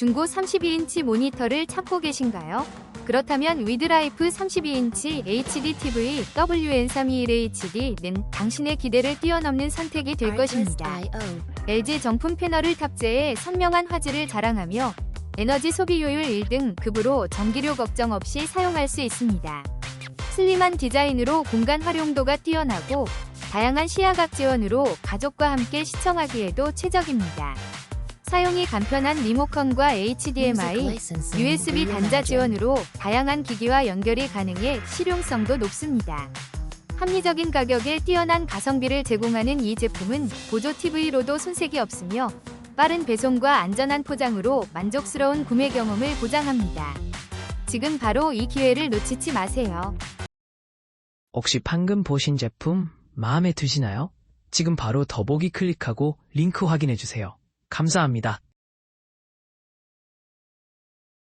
중고 32인치 모니터를 찾고 계신가요? 그렇다면 위드라이프 32인치 HD TV WN321HD는 당신의 기대를 뛰어넘는 선택이 될 것입니다. LG 정품 패널을 탑재해 선명한 화질을 자랑하며 에너지 소비 효율 1등 급으로 전기료 걱정 없이 사용할 수 있습니다. 슬림한 디자인으로 공간 활용도가 뛰어나고 다양한 시야각 지원으로 가족과 함께 시청하기에도 최적입니다. 사용이 간편한 리모컨과 HDMI, USB 단자 지원으로 다양한 기기와 연결이 가능해 실용성도 높습니다. 합리적인 가격에 뛰어난 가성비를 제공하는 이 제품은 보조 TV로도 손색이 없으며 빠른 배송과 안전한 포장으로 만족스러운 구매 경험을 보장합니다. 지금 바로 이 기회를 놓치지 마세요. 혹시 방금 보신 제품 마음에 드시나요? 지금 바로 더보기 클릭하고 링크 확인해 주세요. 감사합니다.